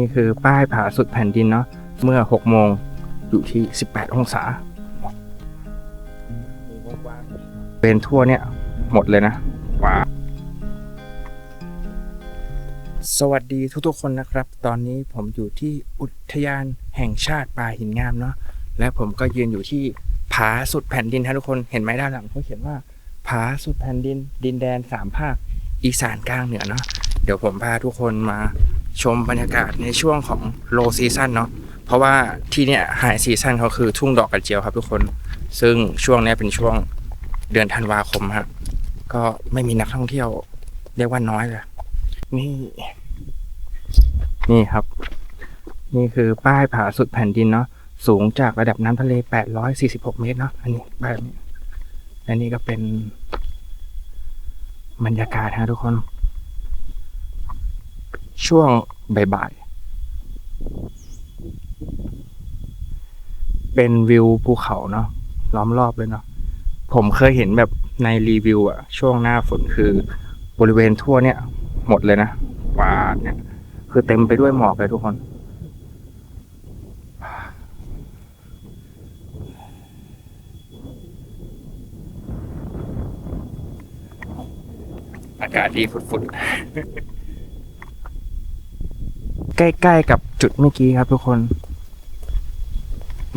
นี่คือป้ายผาสุดแผ่นดินเนาะเมื่อ 6 โมงอยู่ที่ 18 องศาเป็นทั่วเนี่ยหมดเลยนะว้าสวัสดีทุกๆคนนะครับ ตอนนี้ผมอยู่ที่อุทยานแห่งชาติป่าหินงามเนาะและผมก็ยืนอยู่ที่ผาสุดแผ่นดินฮะทุกคนเห็นไหมด้านหลังเขาเขียนว่าผาสุดแผ่นดิน ดินแดนสามภาคอีสานกลางเหนือเนาะเดี๋ยวผมพาทุกคนมา ชมบรรยากาศในช่วงของโลซีซั o นเนาะเพราะว่าที่เนี่ยไฮซีซันเขาคือทุ่งดอกกระเจียวครับทุกคน ซึ่งช่วงเนี้ยเป็นช่วงเดือนธันวาคมครับก็ไม่มีนักท่องเที่ยวเรียกว่าน้อยเลยนี่ นี่ครับ นี่คือป้ายผาสุดแผ่นดินเนาะสูงจากระดับน้ำทะเล 846 เมตรเนาะอันนี้ป้ายแบบนี้และนี่ก็เป็นบรรยากาศฮะทุกคน ช่วงบ่ายๆ เป็นวิวภูเขาเนาะล้อมรอบเลยเนาะผมเคยเห็นแบบในรีวิวอะช่วงหน้าฝนคือบริเวณทั่วเนี่ย หมดเลยนะวาดเนี่ย คือเต็มไปด้วยหมอกเลยทุกคนอากาศดีฝุดๆ ใกล้ ๆ กับจุดเมื่อกี้ครับทุกคน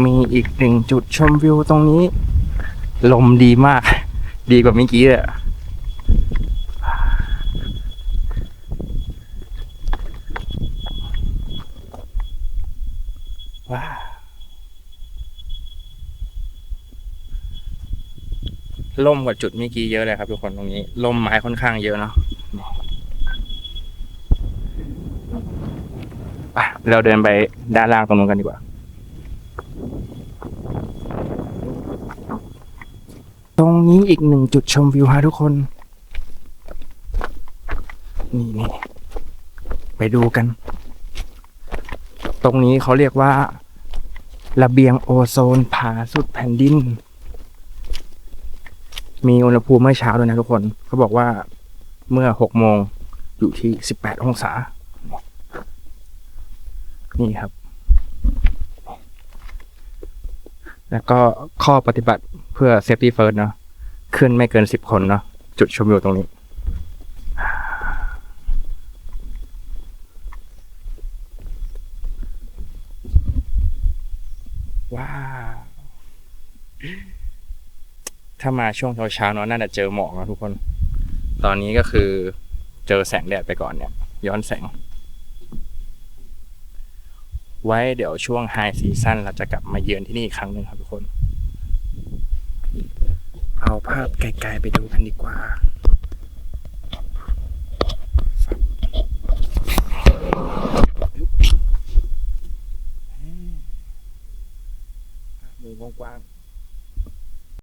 มีอีกหนึ่งจุดชมวิวตรงนี้ ลมดีมาก ดีกว่าเมื่อกี้เลยว้าวล่มกว่าจุดเมื่อกี้เยอะเลยครับทุกคนตรงนี้ ลมไม้ค่อนข้างเยอะเนาะไป เราเดินไปด้านล่างตรงนู้นกันดีกว่า ตรงนี้อีกหนึ่งจุดชมวิวฮะทุกคน นี่นี่ไปดูกัน ตรงนี้เขาเรียกว่าระเบียงโอโซนผาสุดแผ่นดิน มีอุณหภูมิเมื่อเช้าด้วยนะทุกคน เขาบอกว่าเมื่อหกโมงอยู่ที่สิบแปดองศา นี่ครับ แล้วก็ข้อปฏิบัติเพื่อเซฟตี้เฟิร์สเนาะขึ้นไม่เกินสิบคนเนาะจุดชมวิวตรงนี้ ว้าวถ้ามาช่วงเช้าๆเนาะน่าจะเจอหมอกนะทุกคน ตอนนี้ก็คือเจอแสงแดดไปก่อนเนี่ย ย้อนแสง ไว้เดี๋ยวช่วงไฮซีซั่นเราจะกลับมาเยือนที่นี่อีกครั้งหนึ่งครับทุกคน เอาภาพไกลๆไปดูกันดีกว่ามือกว้างๆ